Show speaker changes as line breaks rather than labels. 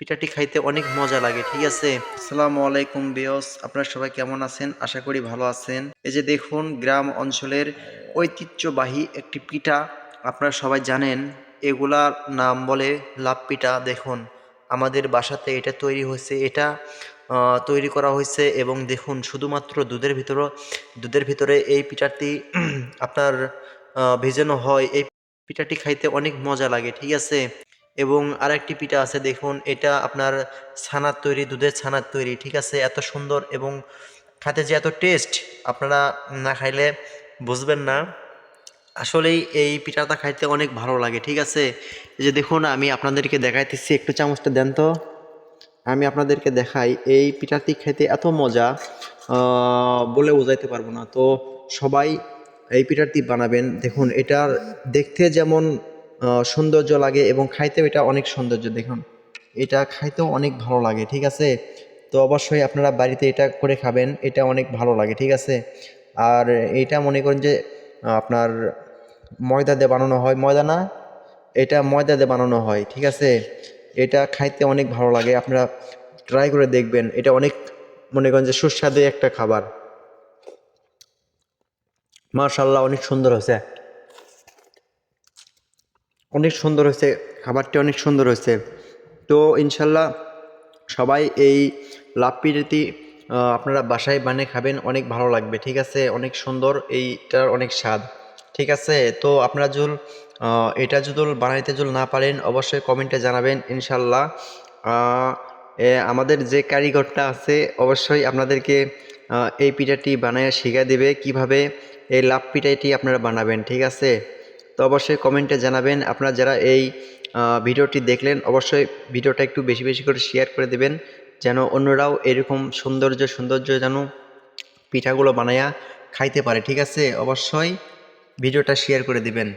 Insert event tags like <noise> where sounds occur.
পিঠাটি খাইতে অনেক মজা লাগে, ঠিক আছে? আসসালামু আলাইকুম বিয়স আপনারা সবাই কেমন আছেন? আশা করি ভালো আছেন। এই যে দেখুন, গ্রাম অঞ্চলের ঐতিহ্যবাহী একটি পিঠা, আপনারা সবাই জানেন, এগুলার নাম বলে লাভ পিঠা। দেখুন, আমাদের বাসাতে এটা তৈরি হয়েছে, এটা তৈরি করা হয়েছে এবং দেখুন, শুধুমাত্র দুধের ভিতরে দুধের ভিতরে এই পিঠাটি <clears throat> আপনার ভেজানো হয়। এই পিঠাটি খাইতে অনেক মজা লাগে, ঠিক আছে? এবং আরেকটি পিঠা আছে, দেখুন, এটা আপনার ছানার তৈরি, দুধের ছানার তৈরি, ঠিক আছে? এত সুন্দর এবং খাতে যে এত টেস্ট আপনারা না খাইলে বুঝবেন না। আসলেই এই পিঠাটা খাইতে অনেক ভালো লাগে, ঠিক আছে? যে দেখুন, আমি আপনাদেরকে দেখাইতেছি, একটু চামচটা দেন তো। আমি আপনাদেরকে দেখাই, এই পিঠাটি খেতে এত মজা বলে বোঝাইতে পারব না। তো সবাই এই পিঠাটি বানাবেন। দেখুন, এটার দেখতে যেমন সৌন্দর্য লাগে এবং খাইতেও এটা অনেক সৌন্দর্য, দেখুন। এটা খাইতেও অনেক ভালো লাগে, ঠিক আছে? তো অবশ্যই আপনারা বাড়িতে এটা করে খাবেন, এটা অনেক ভালো লাগে, ঠিক আছে? আর এটা মনে করেন যে, আপনার ময়দা দিয়ে বানানো হয়, ময়দা না? এটা ময়দা দিয়ে বানানো হয়, ঠিক আছে? এটা খাইতে অনেক ভালো লাগে, আপনারা ট্রাই করে দেখবেন, এটা অনেক মনে করেন যে সুস্বাদু একটা খাবার। মার্শাল্লাহ অনেক সুন্দর হয়েছে। অনেক সুন্দর হয়েছে, খাবারটি অনেক সুন্দর হয়েছে। তো ইনশাল্লাহ সবাই এই লাভ পিঠাটি আপনারা বাসায় বানিয়ে খাবেন, অনেক ভালো লাগবে, ঠিক আছে? অনেক সুন্দর, এইটার অনেক স্বাদ, ঠিক আছে? তো আপনারা যদি এটা যদি বানাইতে যদি না পারেন, অবশ্যই কমেন্টে জানাবেন, ইনশাল্লাহ। আমাদের যে কারিগরটা আছে, অবশ্যই আপনাদেরকে এই পিঠাটি বানায় শিখা দেবে, কীভাবে এই লাভ পিঠাটি আপনারা বানাবেন, ঠিক আছে? তো অবশ্যই কমেন্টে জানাবেন। আপনারা যারা এই ভিডিওটি দেখলেন, অবশ্যই ভিডিওটা একটু বেশি বেশি করে শেয়ার করে দেবেন, যেন অন্যরাও এরকম সৌন্দর্য সৌন্দর্য যেন পিঠাগুলো বানায়া খাইতে পারে। ঠিক আছে? অবশ্যই ভিডিওটা শেয়ার করে দিবেন।